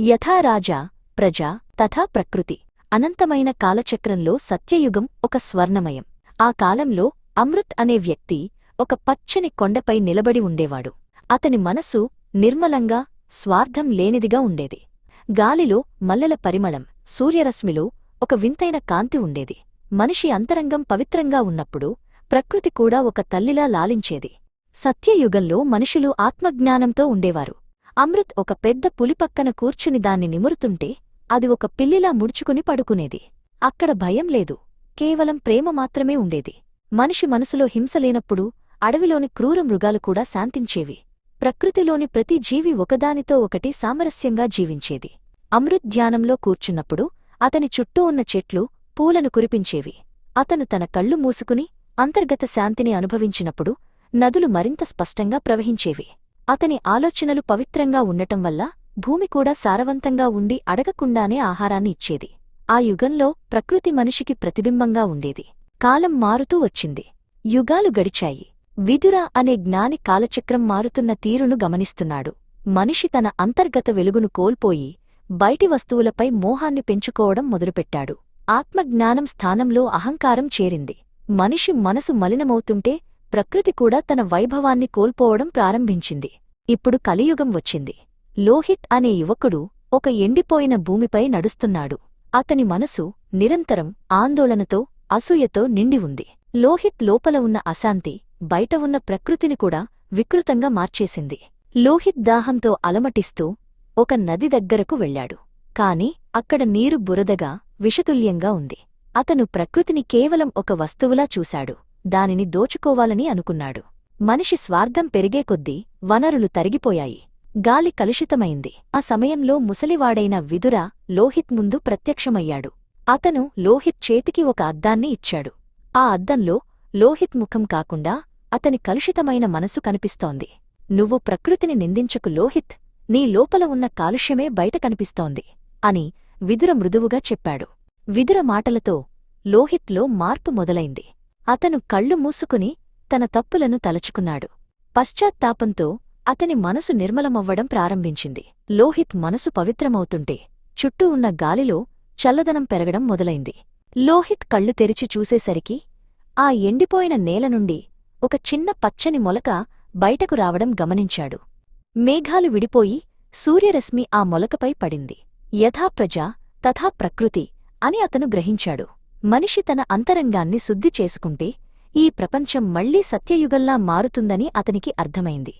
యథా రాజా ప్రజా తథా ప్రకృతి. అనంతమైన కాలచక్రంలో సత్యయుగం ఒక స్వర్ణమయం. ఆ కాలంలో అమృత్ అనే వ్యక్తి ఒక పచ్చని కొండపై నిలబడి ఉండేవాడు. అతని మనసు నిర్మలంగా స్వార్థం లేనిదిగా ఉండేది. గాలిలో మల్లెల పరిమళం సూర్యరశ్మిలో ఒక వింతైన కాంతి ఉండేది. మనిషి అంతరంగం పవిత్రంగా ఉన్నప్పుడు ప్రకృతి కూడా ఒక తల్లిలా లాలించేది. సత్యయుగంలో మనుషులు ఆత్మజ్ఞానంతో ఉండేవారు. అమృత్ ఒక పెద్ద పులిపక్కన కూర్చుని దాన్ని నిమురుతుంటే అది ఒక పిల్లిలా ముడుచుకుని పడుకునేది. అక్కడ భయం లేదు. కేవలం ప్రేమ మాత్రమే ఉండేది. మనిషి మనసులో హింస లేనప్పుడు అడవిలోని క్రూర మృగాలు కూడా శాంతించేవి. ప్రకృతిలోని ప్రతి జీవి ఒకదానితో ఒకటి సామరస్యంగా జీవించేది. అమృత్ ధ్యానంలో కూర్చున్నప్పుడు అతని చుట్టూ ఉన్న చెట్లు పూలను కురిపించేవి. అతను తన కళ్ళు మూసుకుని అంతర్గత శాంతిని అనుభవించినప్పుడు నదులు మరింత స్పష్టంగా ప్రవహించేవి. అతని ఆలోచనలు పవిత్రంగా ఉండటం వల్ల భూమి కూడా సారవంతంగా ఉండి అడగకుండానే ఆహారాన్ని ఇచ్చేది. ఆ యుగంలో ప్రకృతి మనిషికి ప్రతిబింబంగా ఉండేది. కాలం మారుతూ వచ్చింది. యుగాలు గడిచాయి. విదుర అనే జ్ఞాని కాలచక్రం మారుతున్న తీరును గమనిస్తున్నాడు. మనిషి తన అంతర్గత వెలుగును కోల్పోయి బయటి వస్తువులపై మోహాన్ని పెంచుకోవడం మొదలుపెట్టాడు. ఆత్మజ్ఞానం స్థానంలో అహంకారం చేరింది. మనిషి మనసు మలినమవుతుంటే ప్రకృతి కూడా తన వైభవాన్ని కోల్పోవడం ప్రారంభించింది. ఇప్పుడు కలియుగం వచ్చింది. లోహిత్ అనే యువకుడు ఒక ఎండిపోయిన భూమిపై నడుస్తున్నాడు. అతని మనసు నిరంతరం ఆందోళనతో అసూయతో నిండి ఉంది. లోహిత్ లోపల ఉన్న అశాంతి బయట ఉన్న ప్రకృతిని కూడా వికృతంగా మార్చేసింది. లోహిత్ దాహంతో అలమటిస్తూ ఒక నది దగ్గరకు వెళ్ళాడు. కాని అక్కడ నీరు బురదగా విషతుల్యంగా ఉంది. అతను ప్రకృతిని కేవలం ఒక వస్తువులా చూశాడు. దానిని దోచుకోవాలని అనుకున్నాడు. మనిషి స్వార్థం పెరిగే కొద్దీ వనరులు తరిగిపోయాయి. గాలి కలుషితమైంది. ఆ సమయంలో ముసలివాడైన విదుర లోహిత్ ముందు ప్రత్యక్షమయ్యాడు. అతను లోహిత్ చేతికి ఒక అద్దాన్ని ఇచ్చాడు. ఆ అద్దంలో లోహిత్ ముఖం కాకుండా అతని కలుషితమైన మనసు కనిపిస్తోంది. నువ్వు ప్రకృతిని నిందించకు లోహిత్ నీ లోపల ఉన్న కాలుష్యమే బయట కనిపిస్తోంది అని విదుర మృదువుగా చెప్పాడు. విదుర మాటలతో లోహిత్లో మార్పు మొదలైంది. అతను కళ్ళు మూసుకుని తన తప్పులను తలచుకున్నాడు. పశ్చాత్తాపంతో అతని మనసు నిర్మలమవ్వడం ప్రారంభించింది. లోహిత్ మనసు పవిత్రమవుతుంటే చుట్టూ ఉన్న గాలిలో చల్లదనం పెరగడం మొదలైంది. లోహిత్ కళ్ళు తెరిచి చూసేసరికి ఆ ఎండిపోయిన నేల నుండి ఒక చిన్న పచ్చని మొలక బయటకు రావడం గమనించాడు. మేఘాలు విడిపోయి సూర్యరశ్మి ఆ మొలకపై పడింది. యథా ప్రజా తథా ప్రకృతి అని అతను గ్రహించాడు. మనిషి తన అంతరంగాన్ని శుద్ధి చేసుకుంటే ఈ ప్రపంచం మళ్ళీ సత్యయుగంలా మారుతుందని అతనికి అర్థమైంది.